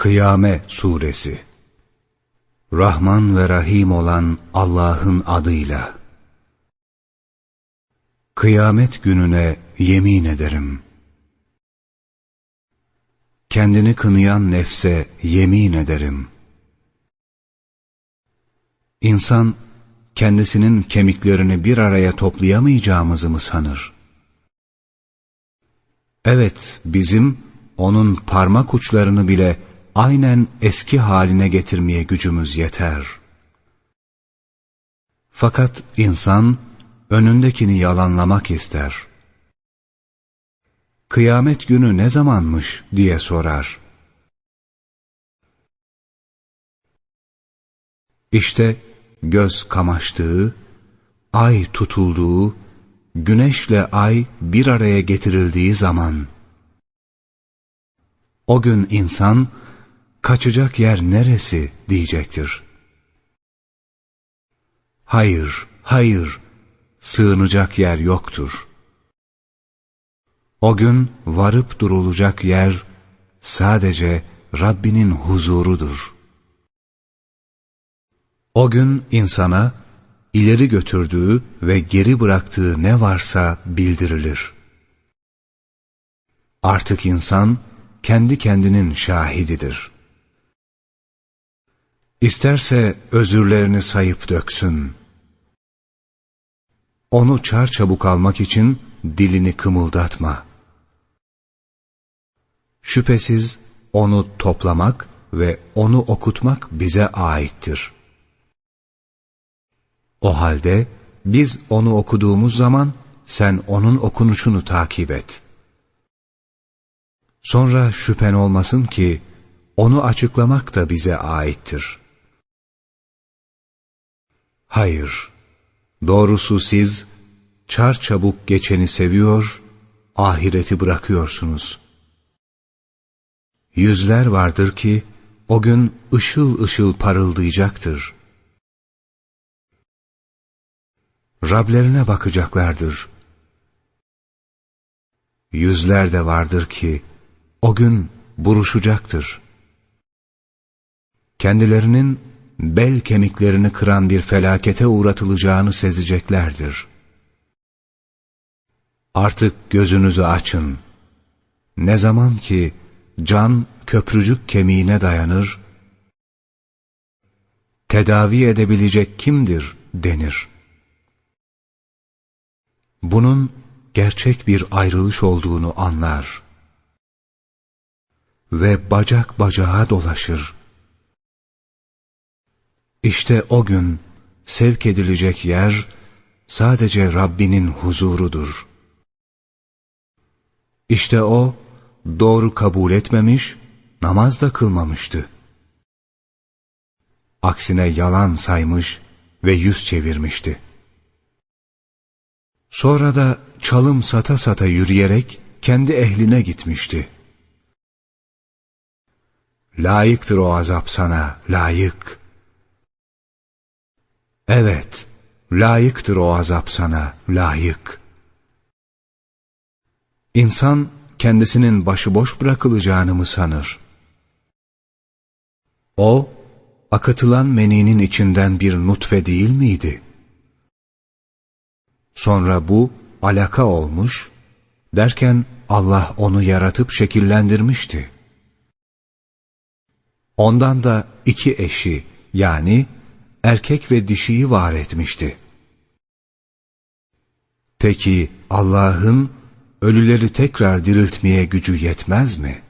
Kıyame Suresi Rahman ve Rahim olan Allah'ın adıyla Kıyamet gününe yemin ederim. Kendini kınayan nefse yemin ederim. İnsan kendisinin kemiklerini bir araya toplayamayacağımızı mı sanır? Evet, bizim onun parmak uçlarını bile aynen eski haline getirmeye gücümüz yeter. Fakat insan önündekini yalanlamak ister. Kıyamet günü ne zamanmış diye sorar. İşte göz kamaştığı, ay tutulduğu, güneşle ay bir araya getirildiği zaman, o gün insan, kaçacak yer neresi diyecektir. Hayır, hayır, sığınacak yer yoktur. O gün varıp durulacak yer sadece Rabbinin huzurudur. O gün insana ileri götürdüğü ve geri bıraktığı ne varsa bildirilir. Artık insan kendi kendinin şahididir. İsterse özürlerini sayıp döksün. Onu çarçabuk almak için dilini kımıldatma. Şüphesiz onu toplamak ve onu okutmak bize aittir. O halde biz onu okuduğumuz zaman sen onun okunuşunu takip et. Sonra şüphen olmasın ki onu açıklamak da bize aittir. Hayır, doğrusu siz çar çabuk geçeni seviyor, ahireti bırakıyorsunuz. Yüzler vardır ki o gün ışıl ışıl parıldayacaktır. Rablerine bakacaklardır. Yüzler de vardır ki o gün buruşacaktır. Kendilerinin bel kemiklerini kıran bir felakete uğratılacağını sezeceklerdir. Artık gözünüzü açın. Ne zaman ki can köprücük kemiğine dayanır, tedavi edebilecek kimdir denir. Bunun gerçek bir ayrılış olduğunu anlar. Ve bacak bacağa dolaşır. İşte o gün sevk edilecek yer sadece Rabbinin huzurudur. İşte o doğru kabul etmemiş, namaz da kılmamıştı. Aksine yalan saymış ve yüz çevirmişti. Sonra da çalım sata sata yürüyerek kendi ehline gitmişti. Layıktır o azap sana, layık. Evet, layıktır o azap sana, layık. İnsan kendisinin başıboş bırakılacağını mı sanır? O, akıtılan meninin içinden bir nutfe değil miydi? Sonra bu alaka olmuş, derken Allah onu yaratıp şekillendirmişti. Ondan da iki eşi yani erkek ve dişiyi var etmişti. Peki Allah'ın ölüleri tekrar diriltmeye gücü yetmez mi?''